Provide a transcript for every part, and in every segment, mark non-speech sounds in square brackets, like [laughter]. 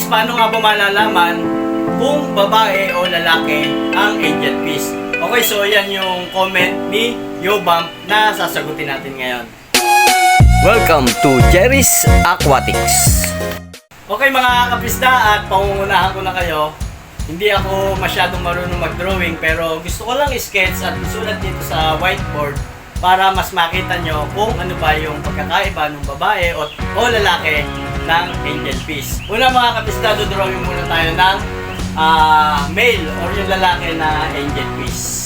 guys, paano nga ba malalaman kung babae o lalaki ang angel fish? Okay, so yan yung comment ni Yobam na sasagutin natin ngayon. Welcome to Jerry's Aquatics. Okay mga kapisda at pangungunahan ko na kayo. Hindi ako masyadong marunong mag-drawing pero gusto ko lang i-sketch at isulat dito sa whiteboard para mas makita nyo kung ano ba yung pagkakaiba ng babae o, o lalaki ng angel fish. Una mga kapisda, drawing muna tayo ng ah, male or yung lalaki na angel fish.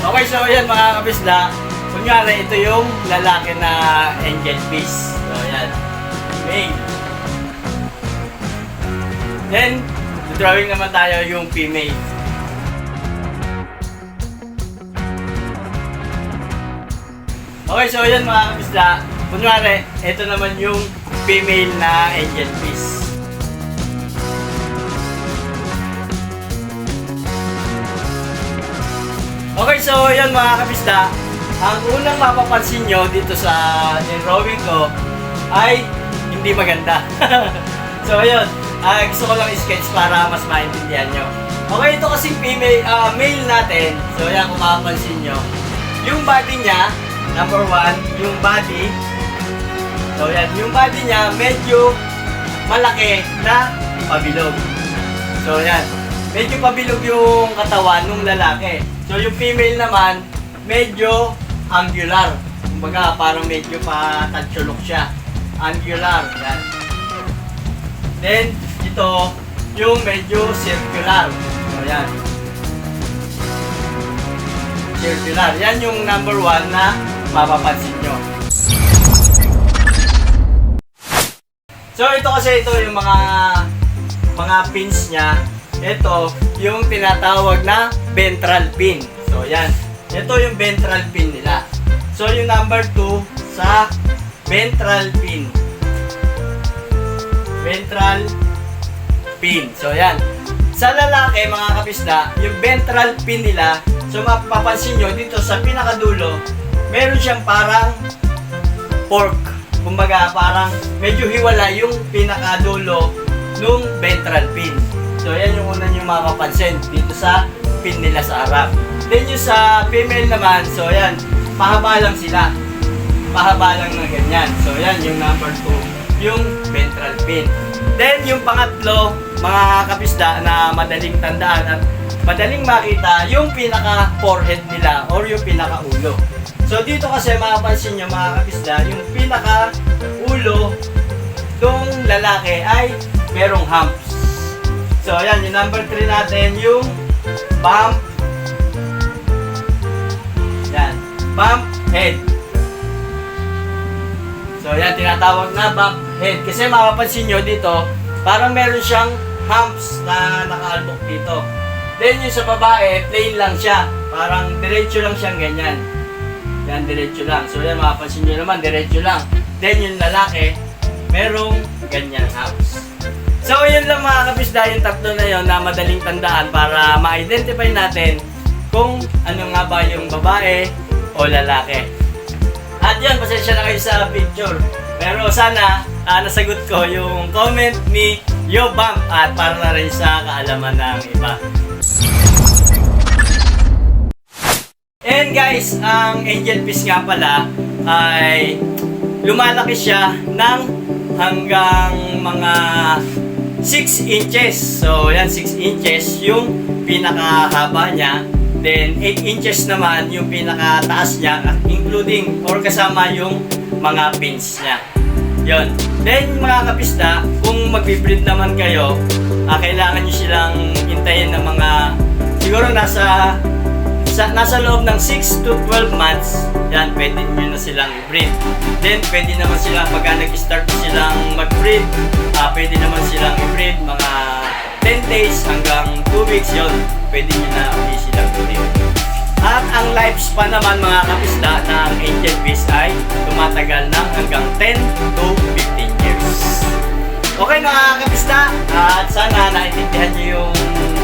Okay, so yan mga kabisda. Kunyari, ito yung lalaki na angel fish. So yan. Male. Then, drawing naman tayo yung female. Okay, so yan mga kabisda. Kunyari, ito naman yung female na angel fish. Okay, so yun mga kabisda. Ang unang mapapansin nyo dito sa drawing ko ay hindi maganda. [laughs] so yun, ah, gusto ko lang i-sketch para mas maintindihan nyo. Okay, ito kasing female, ah, male natin. So yan, kung mapapansin nyo. Yung body niya, number one, yung body. So yan, yung body niya medyo malaki na pabilog. So yan, medyo pabilog yung katawan ng lalaki. So yung female naman, medyo angular. Kumbaga parang medyo pa-tatsulok siya. Angular, yan. Then, ito, yung medyo circular. So yan. Circular. Yan yung number one na mapapansin nyo. So ito kasi ito yung mga mga pins niya. Ito yung tinatawag na ventral pin. So yan. Ito yung ventral pin nila. So yung number 2 sa ventral pin. Ventral pin. So yan. Sa lalaki mga kapisda, yung ventral pin nila, so mapapansin nyo dito sa pinakadulo, meron siyang parang fork. Kumbaga parang medyo hiwala yung pinakadulo nung ventral pin. So yan yung una nyo mapapansin dito sa pin nila sa harap. Then yung sa female naman, so yan, pahaba lang sila. Pahaba lang na ganyan. So yan yung number 2, yung ventral pin. Then yung pangatlo, mga kapisda na madaling tandaan at madaling makita yung pinaka forehead nila or yung pinaka ulo. So dito kasi mapapansin nyo mga kapisda, yung pinaka ulo ng lalaki ay merong humps. So ayan, yung number 3 natin, yung bump. Yan, bump head. So yan, tinatawag na bump head. Kasi mapapansin nyo dito, parang meron siyang humps na nakaalbok dito. Then yung sa babae, plain lang siya. Parang diretso lang siyang ganyan. Yan, diretso lang. So yan, mapapansin nyo naman, diretso lang. Then yung lalaki, merong ganyan house. So yun lang mga kapisda, yung tatlo na yun na madaling tandaan para ma-identify natin kung ano nga ba yung babae o lalaki. At yun, pasensya na kayo sa picture. Pero sana ah, nasagot ko yung comment ni Yobam at para na rin sa kaalaman ng iba. And guys, ang angel fish nga pala ay lumalaki siya ng hanggang mga 6 inches. So, yan 6 inches yung pinakahaba niya. Then 8 inches naman yung pinakataas niya including or kasama yung mga pins niya. Yon. Then mga kapisda, kung magbe-breed naman kayo, ah, kailangan niyo silang hintayin ng mga siguro nasa sa, nasa loob ng 6 to 12 months, yan, pwede nyo na silang i-breed. Then, pwede naman silang, pagka nag-start na silang mag-breed, ah, pwede naman silang i-breed mga 10 days hanggang 2 weeks yon pwede nyo na uli silang i-breed. At ang lifespan naman mga kapisda ng angel fish ay tumatagal ng hanggang 10 to 15 years. Okay mga kapisda, at sana naintindihan nyo yung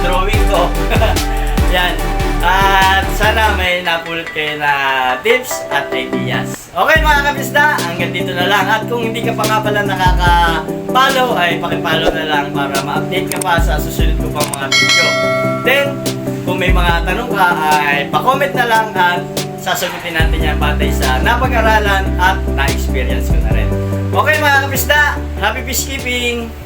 drawing ko. [laughs] Yan. At sana may napulot kayo na tips at ideas. Okay mga kabisda, hanggang dito na lang. At kung hindi ka pa nga pala nakaka-follow, ay pakipollow na lang para ma-update ka pa sa susunod ko pang mga video. Then, kung may mga tanong ka, ay pa-comment na lang at sasagutin natin yan batay sa napag-aralan at na-experience ko na rin. Okay mga kabisda, happy peacekeeping!